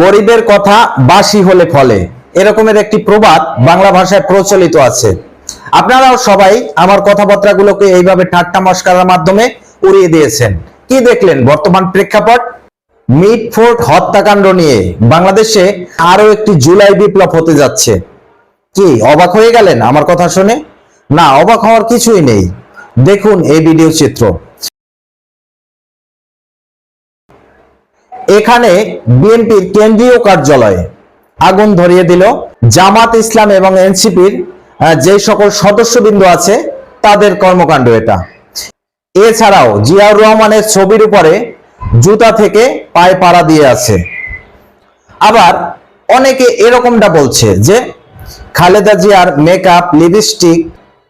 গরিবের কথা বাসি হলে ফলে। এরকমের একটি প্রবাদ বাংলা ভাষায় প্রচলিত আছে। আপনারাও সবাই আমার কথাবার্তাগুলোকে এইভাবে ঠাট্টা মস্কারার মাধ্যমে উড়িয়ে দিয়েছেন। কি দেখলেন বর্তমান প্রেক্ষাপট? মিটফোর্ট হত্যাকাণ্ড নিয়ে বাংলাদেশে আরও একটি জুলাই বিপ্লব হতে যাচ্ছে। কি, অবাক হয়ে গেলেন আমার কথা শুনে? না, অবাক হওয়ার কিছুই নেই। দেখুন এই ভিডিও চিত্র। এখানে বিএনপির কেন্দ্রীয় কার্যালয়ে আগুন ধরিয়ে দিল। জামাত ইসলাম এবং এনসিপির যে সকল সদস্যবৃন্দ আছে, তাদের কর্মকাণ্ড এটা। এছাড়াও জিয়াউর রহমানের ছবির উপরে জুতা থেকে পায়ে পাড়া দিয়ে আছে। আবার অনেকে এরকমটা বলছে যে, খালেদা জিয়ার মেকআপ লিপস্টিক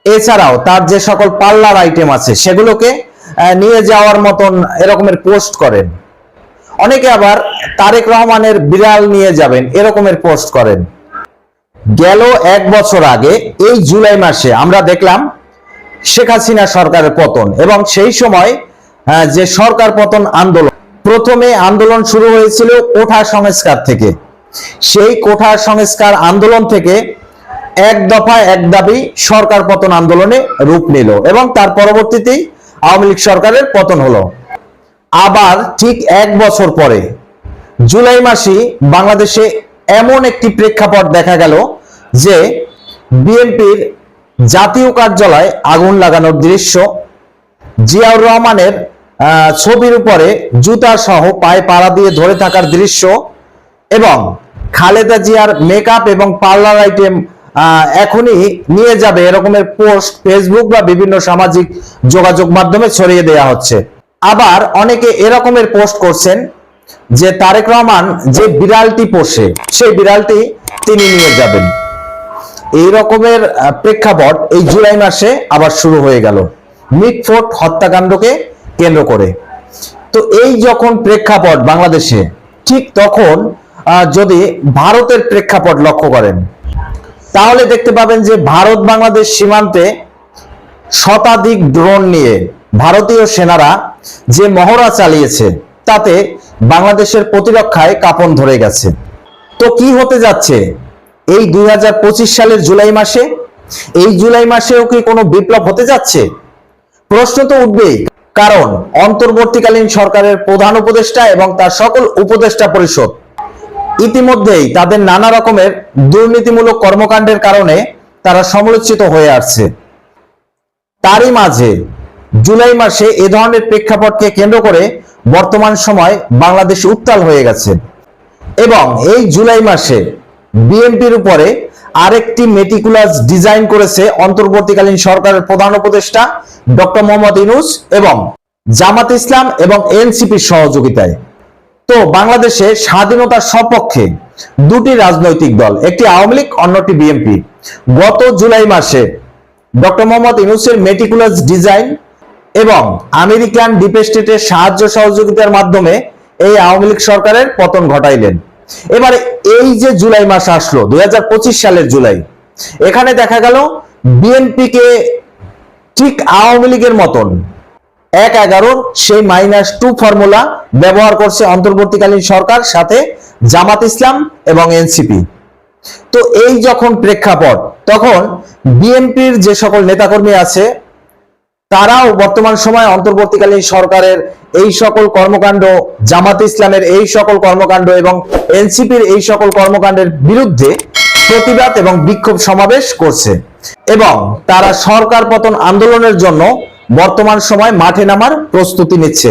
এছাড়াও তার যে সকল পার্লার আইটেম আছে, সেগুলোকে নিয়ে যাওয়ার মতন এরকমের পোস্ট করেন। অনেকে আবার তারেক রহমানের বিড়াল নিয়ে যাবেন, এরকমের পোস্ট করেন। গেল এক বছর আগে, এই জুলাই মাসে আমরা দেখলাম শেখ হাসিনা সরকারের পতন এবং সেই সময় যে সরকার পতন আন্দোলন, প্রথমে আন্দোলন শুরু হয়েছিল কোঠা সংস্কার থেকে। সেই কোঠা সংস্কার আন্দোলন থেকে এক দফা এক দাবি সরকার পতন আন্দোলনে রূপ নিল এবং তার পরবর্তীতেই আওয়ামী লীগ সরকারের পতন হলো। আবার ঠিক এক বছর পরে জুলাই মাসে বাংলাদেশে এমন একটি প্রেক্ষাপট দেখা গেল যে বিএনপির জাতীয় কার্যালয়ে আগুন লাগানোর দৃশ্য, জিয়াউর রহমানের ছবির উপরে জুতা সহ পায়ে পাড়া দিয়ে ধরে থাকার দৃশ্য এবং খালেদা জিয়ার মেকআপ এবং পার্লার আইটেম এখনই নিয়ে যাবে এরকমের পোস্ট ফেসবুক বা বিভিন্ন সামাজিক যোগাযোগ মাধ্যমে ছড়িয়ে দেওয়া হচ্ছে। আবার অনেকে এরকমের পোস্ট করছেন যে তারেক রহমান যে বিড়ালটি পোষে, সেই বিড়ালটি তিনি নিয়ে যাবেন। এই রকমের প্রেক্ষাপট এই জুলাই মাসে আবার শুরু হয়ে গেল। মিটফোর্ট হত্যাকাণ্ডকে কেন্দ্র করে। তো এই যখন প্রেক্ষাপট বাংলাদেশে, ঠিক তখন যদি ভারতের প্রেক্ষাপট লক্ষ্য করেন, তাহলে দেখতে পাবেন যে ভারত বাংলাদেশ সীমান্তে শতাধিক ড্রোন নিয়ে ভারতীয় সেনারা যে মহড়া চালিয়েছে, তাতে বাংলাদেশের প্রতিরক্ষায় কাপন ধরে গেছে। তো কি হতে যাচ্ছে? এই দুই সালের জুলাই মাসে? এই জুলাই মাসেও কি কোনো বিপ্লব হতে যাচ্ছে? প্রশ্ন তো উঠবেই, কারণ অন্তর্বর্তীকালীন সরকারের প্রধান উপদেষ্টা এবং তার সকল উপদেষ্টা পরিষদ, ইতিমধ্যেই তাদের নানা রকমের দুর্নীতিমূলক কর্মকাণ্ডের কারণে তারা সমালোচিত হয়ে আসছে। তারই মাঝে জুলাই মাসে এ ধরনের প্রেক্ষাপটকে কেন্দ্র করে বর্তমান সময় বাংলাদেশ উত্তাল হয়ে গেছে। এবং এই জুলাই মাসে বিএনপির উপরে আরেকটি মেটিকুলাস ডিজাইন করেছে অন্তর্বর্তীকালীন সরকারের প্রধান উপদেষ্টা ডক্টর মোহাম্মদ ইনুস এবং জামাত ইসলাম এবং এনসিপির সহযোগিতায়। তো বাংলাদেশে স্বাধীনতার সপক্ষে দুটি রাজনৈতিক দল, একটি আওয়ামী লীগ, অন্যটি বিএনপি। গত জুলাই মাসে ডক্টর মোহাম্মদ ইনুসের মেটিকুলাস ডিজাইন এবং আমেরিকান ডিপ স্টেটের সাহায্য সহযোগিতার মাধ্যমে এই আওয়ামী লীগ সরকারের পতন ঘটাইলেন। এবারে এই যে জুলাই মাস আসলো, দুই হাজার পঁচিশ সালের জুলাই, এখানে দেখা গেল বিএনপিকে ঠিক আওয়ামী লীগের মতন এক এগারোর সেই মাইনাস টু ফর্মুলা ব্যবহার করছে অন্তর্বর্তীকালীন সরকার, সাথে জামাত ইসলাম এবং এনসিপি। তো এই যখন প্রেক্ষাপট, তখন বিএনপির যে সকল নেতাকর্মী আছে তারাও বর্তমান সময় অন্তর্বর্তীকালীন সরকারের এই সকল কর্মকাণ্ড, জামাত ইসলামের এই সকল কর্মকাণ্ড এবং এনসিপির এই সকল কর্মকাণ্ডের বিরুদ্ধে প্রতিবাদ এবং বিক্ষোভ সমাবেশ করছে। এবং তারা সরকার পতন আন্দোলনের জন্য বর্তমান সময় মাঠে নামার প্রস্তুতি নিচ্ছে।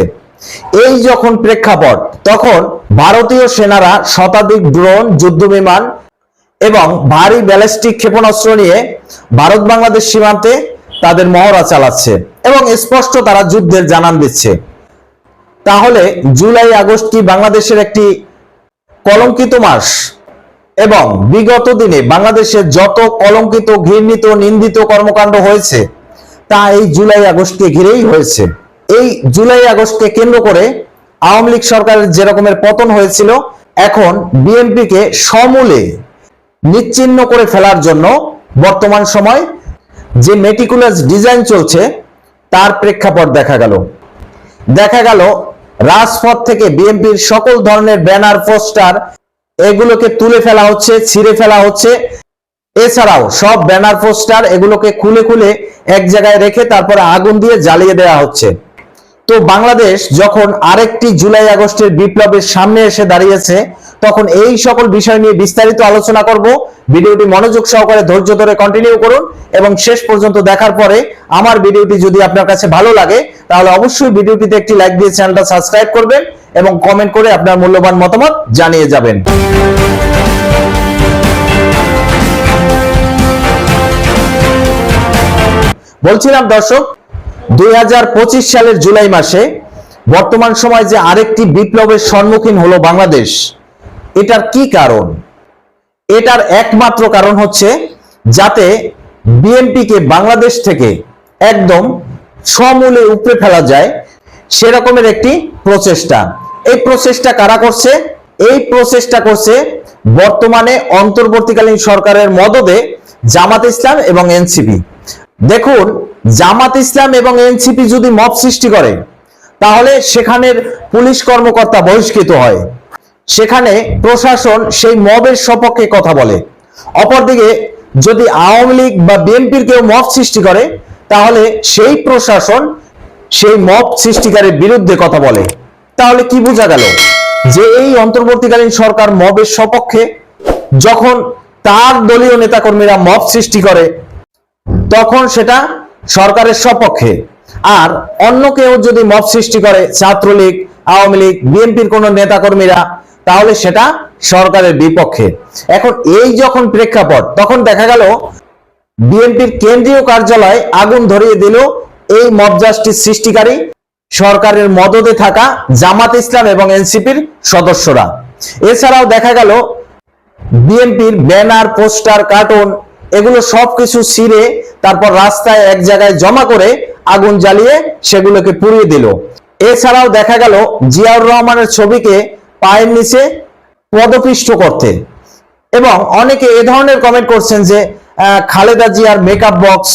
এই যখন প্রেক্ষাপট, তখন ভারতীয় সেনারা শতাধিক ড্রোন যুদ্ধ বিমান এবং ভারী ব্যালিস্টিক ক্ষেপণাস্ত্র নিয়ে ভারত বাংলাদেশ সীমান্তে তাদের মহড়া চালাচ্ছে এবং স্পষ্ট তারা যুদ্ধের জানান দিচ্ছে। তাহলে জুলাই আগস্ট কি বাংলাদেশের একটি কলঙ্কিত মাস? এবং বিগত দিনে বাংলাদেশের যত কলঙ্কিত, ঘৃণিত, নিন্দিত কর্মকাণ্ড হয়েছে, তা এই জুলাই আগস্টকে ঘিরেই হয়েছে। এই জুলাই আগস্টকে কেন্দ্র করে আওয়ামী লীগ সরকারের যেরকমের পতন হয়েছিল, এখন বিএনপিকে সমূলে নিচ্ছিন্ন করে ফেলার জন্য বর্তমান সময় যে মেটিকুলাস ডিজাইন চলছে, তার প্রেক্ষাপট দেখা গেল। দেখা গেল, রাজপথ থেকে বিএনপির সকল ধরনের ব্যানার, পোস্টার, এগুলোকে তুলে ফেলা হচ্ছে, ছিঁড়ে ফেলা হচ্ছে। এছাড়াও সব ব্যানার, পোস্টার এগুলোকে খুলে খুলে এক জায়গায় রেখে তারপরে আগুন দিয়ে জ্বালিয়ে দেওয়া হচ্ছে। তো বাংলাদেশ যখন আরেকটি জুলাই আগস্টের বিপ্লবের সামনে এসে দাঁড়িয়েছে, তখন এই সকল বিষয় নিয়ে বিস্তারিত আলোচনা করব। ভিডিওটি মনোযোগ সহকারে ধৈর্য ধরে কন্টিনিউ করুন এবং শেষ পর্যন্ত দেখার পরে আমার ভিডিওটি যদি আপনার কাছে ভালো লাগে, তাহলে অবশ্যই ভিডিওটিতে একটি লাইক দিয়ে চ্যানেলটা সাবস্ক্রাইব করবেন এবং কমেন্ট করে আপনার মূল্যবান মতামত জানিয়ে যাবেন। বলছিলাম দর্শক দুই হাজার পঁচিশ সালের জুলাই মাসে বর্তমান সময় যে আরেকটি বিপ্লবের সম্মুখীন হলো বাংলাদেশ, এটার কি কারণ? এটার একমাত্র কারণ হচ্ছে যাতে বিএনপিকে বাংলাদেশ থেকে একদম সমূলে উপরে ফেলা যায় সেরকমের একটি প্রচেষ্টা। এই প্রচেষ্টা কারা করছে? এই প্রচেষ্টা করছে বর্তমানে অন্তর্বর্তীকালীন সরকারের মদদে জামাত ইসলাম এবং এনসিপি। দেখুন, জামাত ইসলাম এবং এনসিপি যদি মব সৃষ্টি করে, তাহলে সেখানের পুলিশ কর্মকর্তা বহিষ্কৃত হয়। সেখানে প্রশাসন সেই মবের সপক্ষে কথা বলে। অপরদিকে, যদি আওয়ামী লীগ বা বিএনপির কেউ মব সৃষ্টি করে, তাহলে সেই প্রশাসন সেই মব সৃষ্টিকারীর বিরুদ্ধে কথা বলে। তাহলে কি বোঝা গেল যে এই অন্তর্বর্তীকালীন সরকার মবের সপক্ষে, যখন তার দলীয় নেতাকর্মীরা মব সৃষ্টি করে তখন সেটা সরকারের সপক্ষে। আর অন্য কেউ যদি মব সৃষ্টি করে ছাত্রলীগ, আওয়ামী লীগ, বিএনপির কোন নেতাকর্মীরা, তাহলে সেটা সরকারের বিপক্ষে। এখন এই যখন প্রেক্ষাপট, তখন দেখা গেল বিএনপির কেন্দ্রীয় কার্যালয় আগুন ধরিয়ে দিল এই মব সৃষ্টিকারী সরকারের মদদে থাকা জামাত ইসলাম এবং এনসিপির সদস্যরা। এছাড়াও দেখা গেল বিএনপির ব্যানার, পোস্টার, কার্টুন, এগুলো সবকিছু ছিঁড়ে তারপর রাস্তায় এক জায়গায় জমা করে আগুন জ্বালিয়ে সেগুলোকে পুড়িয়ে দিল। এছাড়াও দেখা গেল জিয়াউর রহমানের ছবিকে পায়ের নিচে পদপিষ্ট করতে। এবং অনেকে এ ধরনের কমেন্ট করছেন যে খালেদা জিয়ার মেকআপ বক্স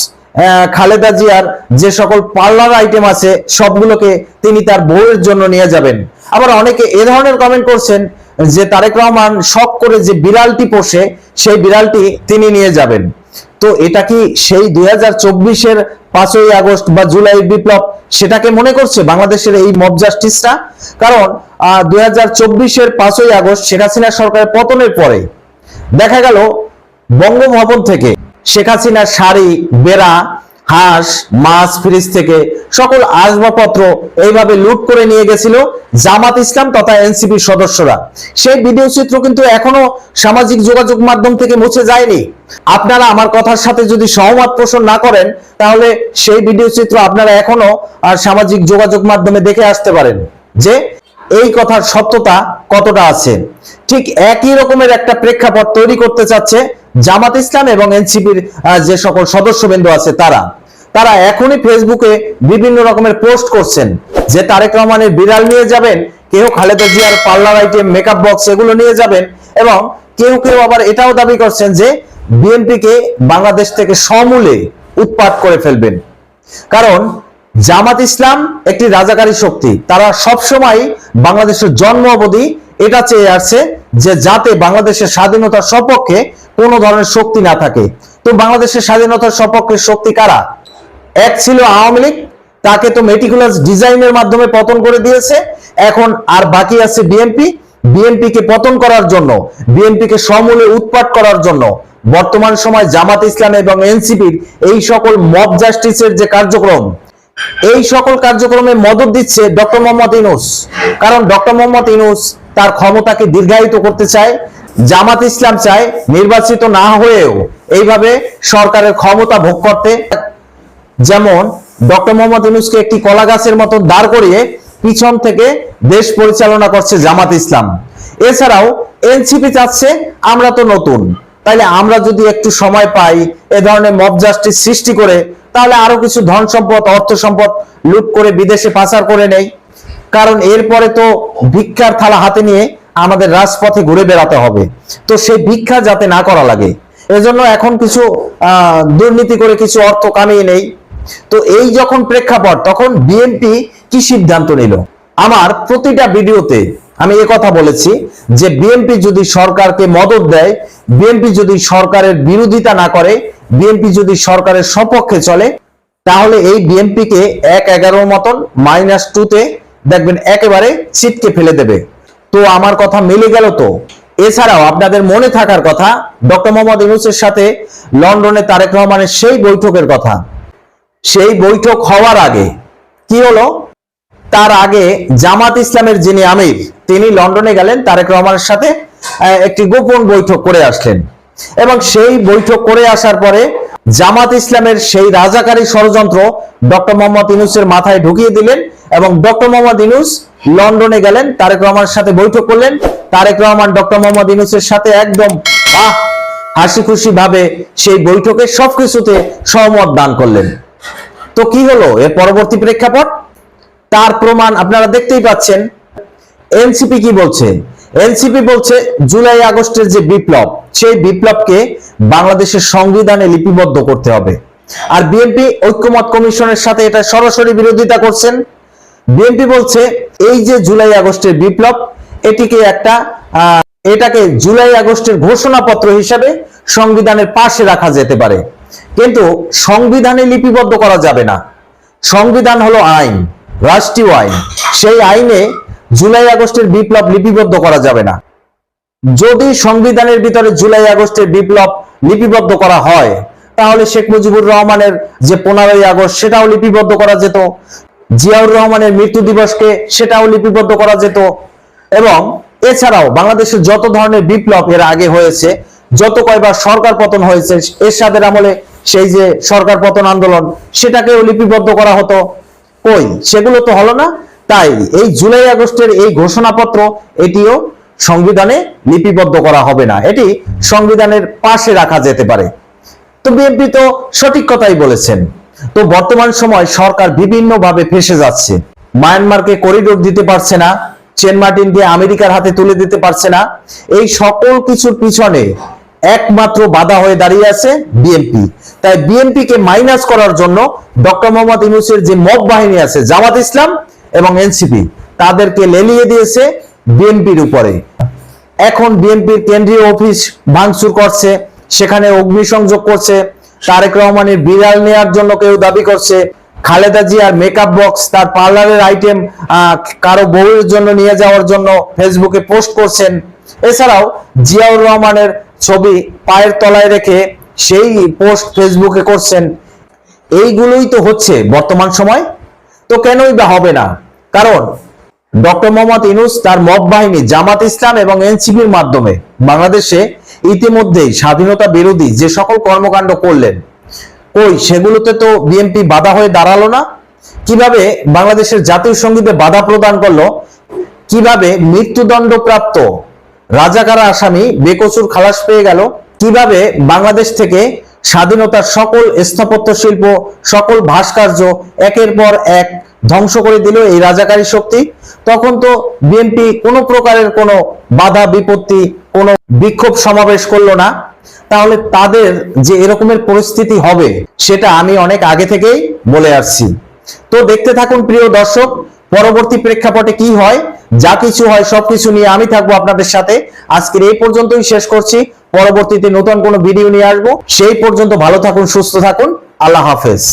খালেদা জিয়ার যে সকল পার্লার আইটেম আছে, সবগুলোকে তিনি তার বউয়ের জন্য নিয়ে যাবেন। আবার অনেকে এ ধরনের কমেন্ট করছেন যে, তারেক রহমান শখ করে যে বিড়ালটি পোষে, সেই বিড়ালটি তিনি নিয়ে যাবেন। তো এটা কি সেই দুই হাজার পাঁচই আগস্ট বা জুলাই বিপ্লব সেটাকে মনে করছে বাংলাদেশের এই মব জাস্টিসটা? কারণ দুই হাজার চব্বিশের পাঁচই আগস্ট শেখ হাসিনা সরকারের পতনের পরে দেখা গেল বঙ্গভবন থেকে শেখ হাসিনার শাড়ি, বেড়া হাঁস, মাছ, ফ্রিজ থেকে সকল আসবাবপত্র এইভাবে লুট করে নিয়ে গেছিল জামাত ইসলাম তথা এনসিপির সদস্যরা। সেই ভিডিও চিত্র কিন্তু এখনও সামাজিক যোগাযোগ মাধ্যম থেকে মুছে যায়নি। আপনারা আমার কথার সাথে যদি সহমত পোষণ না করেন, তাহলে সেই ভিডিও চিত্র আপনারা এখনও আর সামাজিক যোগাযোগ মাধ্যমে দেখে আসতে পারেন। যে এই কথার সত্যতা কতটা আছে? ঠিক একই রকমের একটা প্রেক্ষাপট তৈরি করতে চাচ্ছে জামাত ইসলাম এবং এনসিপির যে সকল সদস্যবৃন্দ আছে তারা। তারা এখনই ফেসবুকে বিভিন্ন রকমের পোস্ট করছেন যে তারেক রহমানের বিড়াল নিয়ে যাবেন, কেউ খালেদা জিয়ার পার্লার আইটেম মেকআপ বক্স এগুলো নিয়ে যাবেন এবং কেউ কেউ আবার এটাও দাবি করছেন যে বিএনপিকে বাংলাদেশ থেকে সমূলে উৎপাত করে ফেলবেন। কারণ জামাত ইসলাম একটি রাজাকারী শক্তি। তারা সব সময় বাংলাদেশের জন্ম অবধি এটা চেয়ে আসছে যে যাতে বাংলাদেশের স্বাধীনতার সপক্ষে কোনো ধরনের শক্তি না থাকে। তো বাংলাদেশের স্বাধীনতার সপক্ষে শক্তি কারা? এক ছিল আওয়ামী লীগ, তাকে তো মেটিকুলাস ডিজাইনের মাধ্যমে পতন করে দিয়েছে। এখন আর বাকি আছে বিএনপি। বিএনপি কে পতন করার জন্য বিএনপি কে সমূলে উৎপাট করার জন্য। বর্তমান সময় জামাত ইসলাম এবং এনসিপির এই সকল মব জাস্টিসের যে কার্যক্রম এই সকল কার্যক্রমে মদত দিচ্ছে ডক্টর মোহাম্মদ ইনুস কারণ ডক্টর মোহাম্মদ ইনুস তার ক্ষমতাকে দীর্ঘায়িত করতে চায়, জামাত ইসলাম চায়, নির্বাচিত না হয়েও এইভাবে সরকারের ক্ষমতা ভোগ করতে। যেমন ডক্টর মোহাম্মদ ইউনুসকে একটি কলা গাছের মতো দাঁড় করিয়ে পিছন থেকে দেশ পরিচালনা করছে জামাত ইসলাম। এছাড়াও এনসিপি চাচ্ছে, আমরা তো নতুন। তাইলে আমরা যদি একটু সময় পাই, এ ধরনের মব জাস্টিস সৃষ্টি করে তাহলে আরও কিছু ধন সম্পদ, অর্থ সম্পদ লুট করে বিদেশে পাচার করে নেই। কারণ এরপরে তো ভিক্ষার থালা হাতে নিয়ে আমাদের রাজপথে ঘুরে বেড়াতে হবে। তো সেই ভিক্ষা যাতে না করা লাগে। এজন্য এখন কিছু দুর্নীতি করে কিছু অর্থ কামিয়ে নেই। তো এই যখন প্রেক্ষাপট, তখন বিএনপি কি সিদ্ধান্ত নিল? আমার প্রতিটা ভিডিওতে আমি এ কথা বলেছি যে বিএনপি যদি সরকারকে মদত দেয় বিএনপি যদি সরকারের বিরোধিতা না করে বিএনপি যদি সরকারের সপক্ষে চলে, তাহলে এই বিএনপিকে এক এগারোর মতন মাইনাস টুতে দেখবেন একেবারে ছিটকে ফেলে দেবে। তো আমার কথা মিলে গেল তো? এছাড়াও আপনাদের মনে থাকার কথা, ডক্টর মোহাম্মদ ইউনুসের সাথে লন্ডনে তারেক রহমানের সেই বৈঠকের কথা। সেই বৈঠক হওয়ার আগে কি হলো? তার আগে জামাত ইসলামের যিনি আমির, তিনি লন্ডনে গেলেন, তারেক রহমানের সাথে একটি গোপন বৈঠক করে আসলেন। এবং সেই বৈঠক করে আসার পরে জামাত ইসলামের সেই রাজাকারী ষড়যন্ত্র ডক্টর মোহাম্মদ ইনুসের মাথায় ঢুকিয়ে দিলেন এবং ডক্টর মোহাম্মদ ইনুস লন্ডনে গেলেন, তারেক রহমানের সাথে বৈঠক করলেন। তারেক রহমান, ডক্টর মোহাম্মদ ইনুসের সাথে একদম আহ হাসি খুশি ভাবে সেই বৈঠকে সবকিছুতে সহমত দান করলেন। তো কি হলো? এর পরবর্তী প্রেক্ষাপট? তার প্রমাণ আপনারা দেখতেই পাচ্ছেন। এনসিপি কি বলছে? এনসিপি বলছে জুলাই আগস্টের যে বিপ্লব, সেই বিপ্লবকে বাংলাদেশের সংবিধানে লিপিবদ্ধ করতে হবে। আর বিএনপি ঐক্যমত কমিশনের সাথে এটা সরাসরি বিরোধিতা করছেন। বিএনপি বলছে এই যে জুলাই আগস্টের বিপ্লব, এটিকে একটা এটাকে জুলাই আগস্টের ঘোষণাপত্র হিসাবে সংবিধানের পাশে রাখা যেতে পারে। কিন্তু সংবিধানে লিপিবদ্ধ করা যাবে না। সংবিধান হলো আইন। রাষ্ট্রীয় আইন। সেই আইনে জুলাই আগস্টের বিপ্লব লিপিবদ্ধ করা যাবে না। যদি সংবিধানের ভিতরে জুলাই আগস্টের বিপ্লব লিপিবদ্ধ করা হয়, তাহলে শেখ মুজিবুর রহমানের যে পনেরোই আগস্ট, সেটাও লিপিবদ্ধ করা যেত। জিয়াউর রহমানের মৃত্যু দিবসকে সেটাও লিপিবদ্ধ করা যেত। এবং এছাড়াও বাংলাদেশের যত ধরনের বিপ্লব এর আগে হয়েছে, যত কয়বার সরকার পতন হয়েছে, এরশাদের আমলে সেই যে সরকার পতন আন্দোলন, সেটাকেও লিপিবদ্ধ করা হতো। কই সেগুলো তো হলো না। তাই এই জুলাই আগস্টের এই ঘোষণাপত্র এটিও সংবিধানে লিপিবদ্ধ করা হবে না। এটি সংবিধানের পাশে রাখা যেতে পারে। তো বিএনপি তো সঠিক কথাই বলেছেন। তো বর্তমান সময় সরকার বিভিন্ন ভাবে ফেসে যাচ্ছে। মায়ানমারকে করিডোর দিতে পারছে না। চেন মার্টিন দিয়ে আমেরিকার হাতে তুলে দিতে পারছে না। এই সকল কিছুর পিছনে একমাত্র বাধা হয়ে দাঁড়িয়ে আছে বিএনপি তাই বিএনপি কে মাইনাস করার জন্য ডক্টর মোহাম্মদ ইউনুসের যে মব বাহিনী আছে, জামাত ইসলাম এবং এনসিপি তাদেরকে লেলিয়ে দিয়েছে বিএনপির উপরে। এখন বিএনপির কেন্দ্রীয় অফিস ভাঙচুর করছে, সেখানে অগ্নিসংযোগ করছে, তারেক রহমানের বিড়াল নেয়ার জন্য কেউ দাবি করছে, খালেদা জিয়ার মেকআপ বক্স তার পার্লারের আইটেম কারও বউয়ের জন্য নিয়ে যাওয়ার জন্য ফেসবুকে পোস্ট করছেন। এছাড়াও জিয়াউর রহমানের ছবি পায়ের তলায় রেখে সেই পোস্ট ফেসবুকে করছেন। এইগুলোই তো হচ্ছে বর্তমান সময়। তো কেনই বা হবে না? কারণ ডক্টর মোহাম্মদ ইনুস তার মব বাহিনী, জামাত ইসলাম এবং এনসিপির মাধ্যমে বাংলাদেশে ইতিমধ্যেই স্বাধীনতা বিরোধী যে সকল কর্মকাণ্ড করলেন, কই সেগুলোতে তো বিএনপি বাধা হয়ে দাঁড়াল না? কীভাবে বাংলাদেশের জাতীয় সঙ্গীতে বাধা প্রদান করল? কীভাবে মৃত্যুদণ্ডপ্রাপ্ত রাজাকারা আসামি বেকসুর খালাস পেয়ে গেল। কীভাবে বাংলাদেশ থেকে স্বাধীনতার সকল স্থাপত্য শিল্প, সকল ভাস্কর্য একের পর এক ধ্বংস করে দিল এই রাজাকারী শক্তি? তখন তো বিএনপি কোনো প্রকারের কোনো বাধা, বিপত্তি, কোনো বিক্ষোভ সমাবেশ করল না। তাহলে তাদের যে এরকমের পরিস্থিতি হবে, সেটা আমি অনেক আগে থেকেই বলে আসছি। তো দেখতে থাকুন প্রিয় দর্শক পরবর্তী প্রেক্ষাপটে কি হয়, যা কিছু হয়, সবকিছু নিয়ে আমি থাকব আপনাদের সাথে। আজকের এই পর্যন্তই শেষ করছি। পরবর্তীতে নতুন কোনো ভিডিও নিয়ে আসব। সেই পর্যন্ত ভালো থাকুন, সুস্থ থাকুন। আল্লাহ হাফেজ।